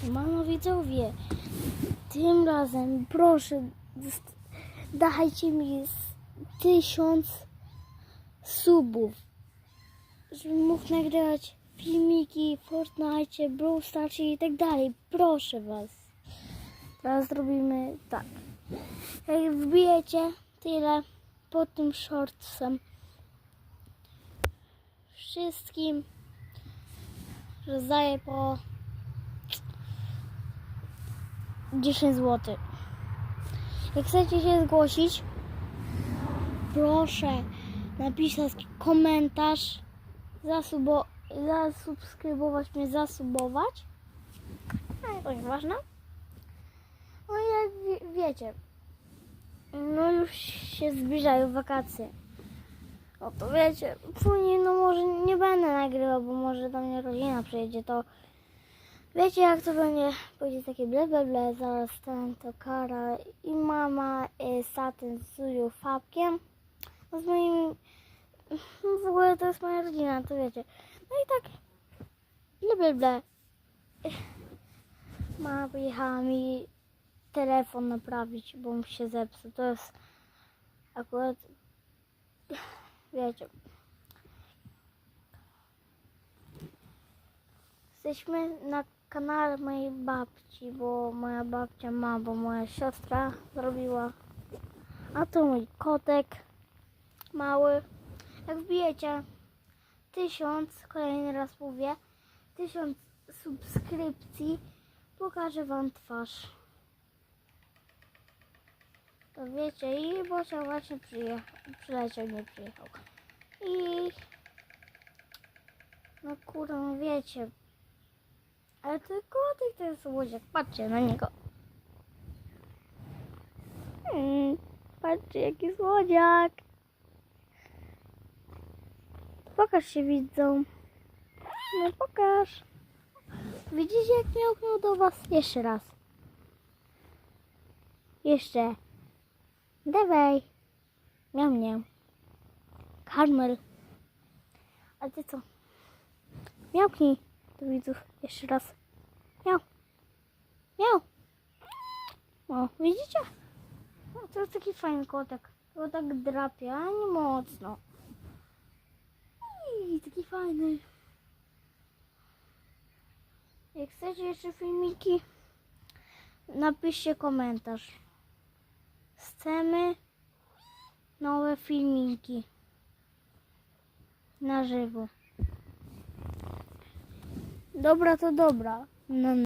Siemano widzowie, tym razem proszę dajcie mi tysiąc subów, żebym mógł nagrywać filmiki Fortnite, Brawl Stars i tak dalej. Proszę was. Teraz zrobimy tak. Jak wbijecie tyle pod tym shortsem wszystkim rozdaję po 10 zł. Jak chcecie się zgłosić, proszę napisać komentarz, zasubo, zasubskrybować mnie, zasubować. No i to ważne. No i jak wie, wiecie, no już się zbliżają wakacje. No to wiecie, później no może nie będę nagrywał, bo może do mnie rodzina przyjedzie, to wiecie jak to będzie, będzie takie ble ble ble, zaraz ten to kara i mama y, Satyn z Zuzią Fabkiem, no z moimi, w ogóle to jest moja rodzina, to wiecie. No i tak, ble ble ble. Mama pojechała mi telefon naprawić, bo mu się zepsuł, to jest akurat wiecie. Jesteśmy na kanale mojej babci, bo moja babcia ma, bo moja siostra zrobiła. A to mój kotek mały. Jak wbijecie tysiąc, kolejny raz mówię, tysiąc subskrypcji, pokażę wam twarz. To wiecie, i Bocia właśnie przyjechał, przyleciał, nie przyjechał. I no kurde, no wiecie. Ale ten kotek to jest łodziak. Patrzcie na niego. Mm, patrzcie, jaki słodziak. Pokaż się widzą. No pokaż. Widzicie jak miałknął do was? Jeszcze raz. Jeszcze. Dawaj. Miał mnie. Karmel. A ty co? Miałknij do widzów jeszcze raz. Miał. Miał. O, widzicie? No, to jest taki fajny kotek. To tak drapie, mocno. I taki fajny. Jak chcecie jeszcze filmiki, napiszcie komentarz. Chcemy nowe filmiki na żywo. Dobra to dobra. No,